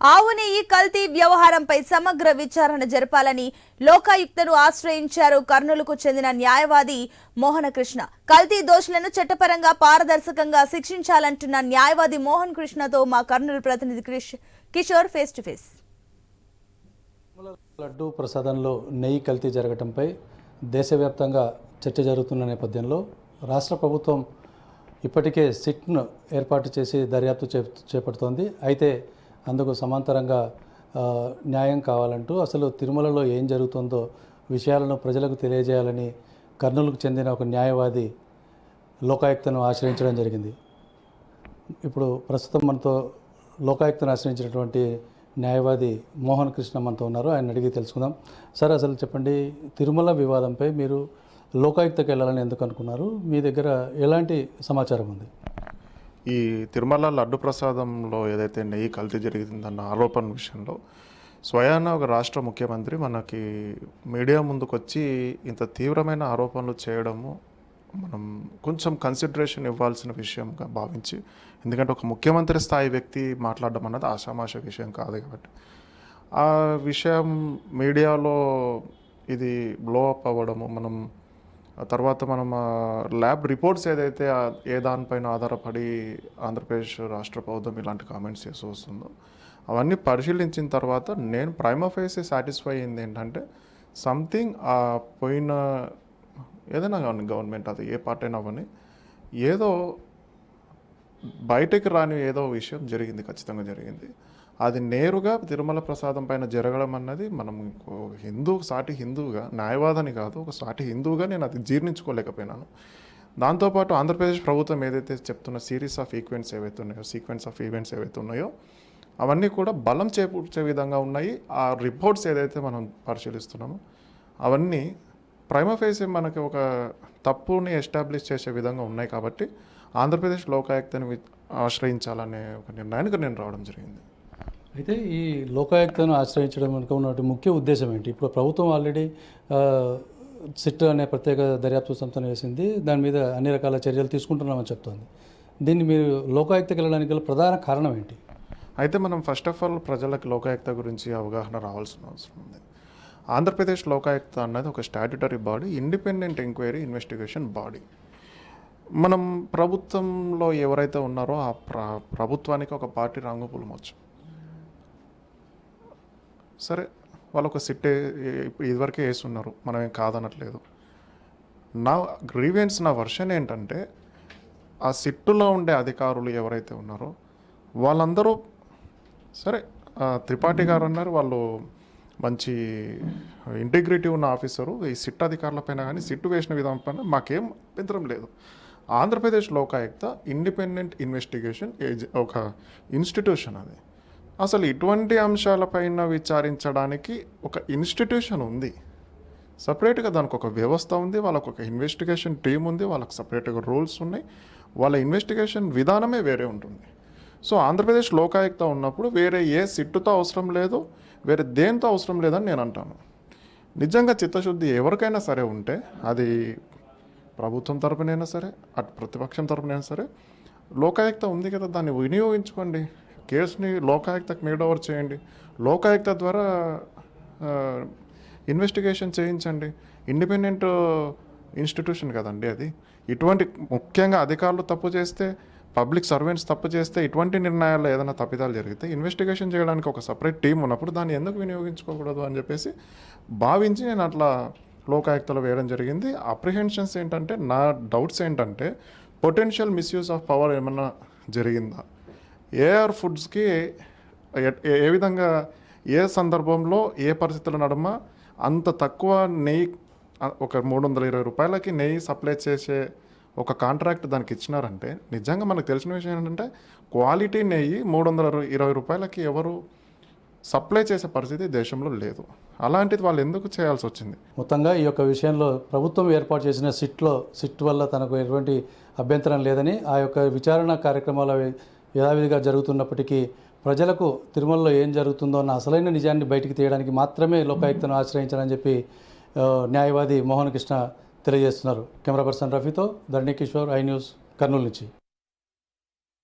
ఆవు నెయ్యి కల్తీ వ్యవహారంపై సమగ్ర విచారణ జరపాలని లోకాయుక్తను ఆశ్రయించారు కర్నూలుకు చెందిన న్యాయవాది మోహన కృష్ణ కల్తీ దోషులను చట్టపరంగా పారదర్శకంగా శిక్షించాలంటున్న న్యాయవాది మోహన్ కృష్ణతో మా కర్నూలు ప్రతినిధి Krish- Kishore face to face. Laddu ప్రసాదంలో నెయ్యి కల్తీ జరగటంపై దేశవ్యాప్తంగా చర్చ జరుగుతున్న నేపథ్యంలో రాష్ట్ర ప్రభుత్వం ఇప్పటికే సిట్ను ఏర్పాటు చేసి దర్యాప్తు చే చేపడుతోంది. అయితే అందుకు సమాంతరంగా న్యాయం కావాలంటూ అసలు తిరుమలలో ఏం జరుగుతుందో విషయాలను ప్రజలకు తెలియజేయాలని కర్నూలుకు చెందిన ఒక న్యాయవాది లోకాయుక్తను ఆశ్రయించడం జరిగింది. ఇప్పుడు ప్రస్తుతం మనతో లోకాయుక్తను ఆశ్రయించినటువంటి న్యాయవాది మోహన్ కృష్ణ మనతో ఉన్నారు. ఆయన అడిగి తెలుసుకుందాం. సార్ అసలు చెప్పండి తిరుమల వివాదంపై మీరు లోకాయుక్తకి వెళ్ళాలని ఎందుకు అనుకున్నారు? మీ దగ్గర ఎలాంటి సమాచారం ఉంది? ఈ తిరుమల లడ్డు ప్రసాదంలో ఏదైతే నెయ్యి కల్తీ జరిగిందన్న ఆరోపణ విషయంలో స్వయాన ఒక రాష్ట్ర ముఖ్యమంత్రి మనకి మీడియా ముందుకు వచ్చి ఇంత తీవ్రమైన ఆరోపణలు చేయడము మనం కొంచెం కన్సిడరేషన్ ఇవ్వాల్సిన విషయంగా భావించి ఎందుకంటే ఒక ముఖ్యమంత్రి స్థాయి వ్యక్తి మాట్లాడడం అన్నది ఆషామాష విషయం కాదు కాబట్టి. ఆ విషయం మీడియాలో ఇది బ్లో అప్ అవ్వడము మనం తర్వాత మనం ల్యాబ్ రిపోర్ట్స్ ఏదైతే ఏ దానిపైన ఆధారపడి ఆంధ్రప్రదేశ్ రాష్ట్ర ప్రభుత్వం ఇలాంటి కామెంట్స్ చేస్తూ వస్తుందో అవన్నీ పరిశీలించిన తర్వాత నేను ప్రైమఫేసి సాటిస్ఫై అయింది ఏంటంటే సంథింగ్ ఆ పోయిన ఏదైనా కానీ గవర్నమెంట్ అది ఏ పార్టీ అయినా అవని ఏదో బయటకు రాని ఏదో విషయం జరిగింది ఖచ్చితంగా జరిగింది. అది నేరుగా తిరుమల ప్రసాదం పైన జరగడం అన్నది మనం హిందూ సాటి హిందువుగా న్యాయవాదని కాదు ఒక సాటి హిందువుగా నేను అది జీర్ణించుకోలేకపోయినాను. దాంతోపాటు ఆంధ్రప్రదేశ్ ప్రభుత్వం ఏదైతే చెప్తున్న సిరీస్ ఆఫ్ ఈక్వెంట్స్ ఏవైతే ఉన్నాయో సీక్వెన్స్ ఆఫ్ ఈవెంట్స్ ఏవైతే ఉన్నాయో అవన్నీ కూడా బలం చేకూర్చే విధంగా ఉన్నాయి. ఆ రిపోర్ట్స్ ఏదైతే మనం పరిశీలిస్తున్నామో అవన్నీ ప్రైమఫేసి మనకి ఒక తప్పుని ఎస్టాబ్లిష్ చేసే విధంగా ఉన్నాయి కాబట్టి ఆంధ్రప్రదేశ్ లోకాయుక్తని ఆశ్రయించాలనే ఒక నిర్ణయానికి నేను రావడం జరిగింది. అయితే ఈ లోకాయుక్తను ఆశ్రయించడం వెనుక ఉన్నటువంటి ముఖ్య ఉద్దేశం ఏంటి? ఇప్పుడు ప్రభుత్వం ఆల్రెడీ సిట్ అనే ప్రత్యేక దర్యాప్తు సంస్థను వేసింది. దాని మీద అన్ని రకాల చర్యలు తీసుకుంటున్నామని చెప్తోంది. దీన్ని మీరు లోకాయుక్తకి వెళ్ళడానికి గల ప్రధాన కారణం ఏంటి? అయితే మనం ఫస్ట్ ఆఫ్ ఆల్ ప్రజలకు లోకాయుక్త గురించి అవగాహన రావాల్సిన అవసరం ఉంది. ఆంధ్రప్రదేశ్ లోకాయుక్త అన్నది ఒక statutory body independent enquiry investigation body మనం ప్రభుత్వంలో ఎవరైతే ఉన్నారో ఆ ప్ర ప్రభుత్వానికి ఒక పార్టీ రంగుపులు పులమొచ్చు. సరే వాళ్ళు ఒక సిట్ ఇదివరకే వేస్తున్నారు మనం ఏం కాదనట్లేదు. నా గ్రీవెన్స్ నా వర్షన్ ఏంటంటే ఆ సిట్టులో ఉండే అధికారులు ఎవరైతే ఉన్నారో వాళ్ళందరూ సరే త్రిపాఠి గారు అన్నారు వాళ్ళు మంచి ఇంటిగ్రిటీ ఉన్న ఆఫీసరు ఈ సిట్ అధికారుల పైన కానీ సిట్టు వేసిన విధానం పైన మాకేం అభ్యంతరం లేదు. ఆంధ్రప్రదేశ్ లోకాయుక్త ఇండిపెండెంట్ ఇన్వెస్టిగేషన్ ఏజె ఒక ఇన్స్టిట్యూషన్ అది. అసలు ఇటువంటి అంశాలపైన విచారించడానికి ఒక ఇన్స్టిట్యూషన్ ఉంది. సపరేట్గా దానికి ఒక వ్యవస్థ ఉంది వాళ్ళకు ఒక ఇన్వెస్టిగేషన్ టీం ఉంది వాళ్ళకి సపరేట్గా రూల్స్ ఉన్నాయి. వాళ్ళ ఇన్వెస్టిగేషన్ విధానమే వేరే ఉంటుంది. సో ఆంధ్రప్రదేశ్ లోకాయుక్త ఉన్నప్పుడు వేరే ఏ సిట్టుతో అవసరం లేదు వేరే దేంతో అవసరం లేదని నేను అంటాను. నిజంగా చిత్తశుద్ధి ఎవరికైనా సరే ఉంటే అది ప్రభుత్వం తరపునైనా సరే అటు ప్రతిపక్షం తరపునైనా సరే లోకాయుక్త ఉంది కదా దాన్ని వినియోగించుకోండి. కేసుని లోకాయుక్తకు మేడ్ ఓవర్ చేయండి. లోకాయుక్త ద్వారా ఇన్వెస్టిగేషన్ చేయించండి. ఇండిపెండెంట్ ఇన్స్టిట్యూషన్ కదండి అది. ఇటువంటి ముఖ్యంగా అధికారులు తప్పు చేస్తే పబ్లిక్ సర్వెంట్స్ తప్పు చేస్తే ఇటువంటి నిర్ణయాల్లో ఏదైనా తప్పిదాలు జరిగితే ఇన్వెస్టిగేషన్ చేయడానికి ఒక సపరేట్ టీం ఉన్నప్పుడు దాన్ని ఎందుకు వినియోగించుకోకూడదు అని చెప్పేసి భావించి నేను అట్లా లోకాయుక్తలో వేయడం జరిగింది. అప్రిహెన్షన్స్ ఏంటంటే నా డౌట్స్ ఏంటంటే పొటెన్షియల్ మిస్యూజ్ ఆఫ్ పవర్ ఏమన్నా జరిగిందా? ఏఆర్ ఫుడ్స్కి ఏ- విధంగా ఏ సందర్భంలో ఏ పరిస్థితుల నడుమ అంత తక్కువ నెయ్యి ఒక మూడు వందల ఇరవై రూపాయలకి నెయ్యి సప్లై చేసే ఒక కాంట్రాక్ట్ దానికి ఇచ్చినారంటే నిజంగా మనకు తెలిసిన విషయం ఏంటంటే క్వాలిటీ నెయ్యి మూడు వందల ఇరవై రూపాయలకి ఎవరు సప్లై చేసే పరిస్థితి దేశంలో లేదు. అలాంటిది వాళ్ళు ఎందుకు చేయాల్సి వచ్చింది? మొత్తంగా ఈ యొక్క విషయంలో ప్రభుత్వం ఏర్పాటు చేసిన సిట్లో సిట్ వల్ల తనకు ఎటువంటి అభ్యంతరం లేదని ఆ యొక్క విచారణ కార్యక్రమాలు అవి యథావిధిగా జరుగుతున్నప్పటికీ ప్రజలకు తిరుమలలో ఏం జరుగుతుందో అన్న అసలైన నిజాన్ని బయటికి తీయడానికి మాత్రమే లోకాయుక్తను ఆశ్రయించాలని చెప్పి న్యాయవాది మోహన్ కృష్ణ తెలియజేస్తున్నారు. కెమెరా పర్సన్ రఫీతో ధరణి కిషోర్ ఐ న్యూస్ కర్నూలు నుంచి.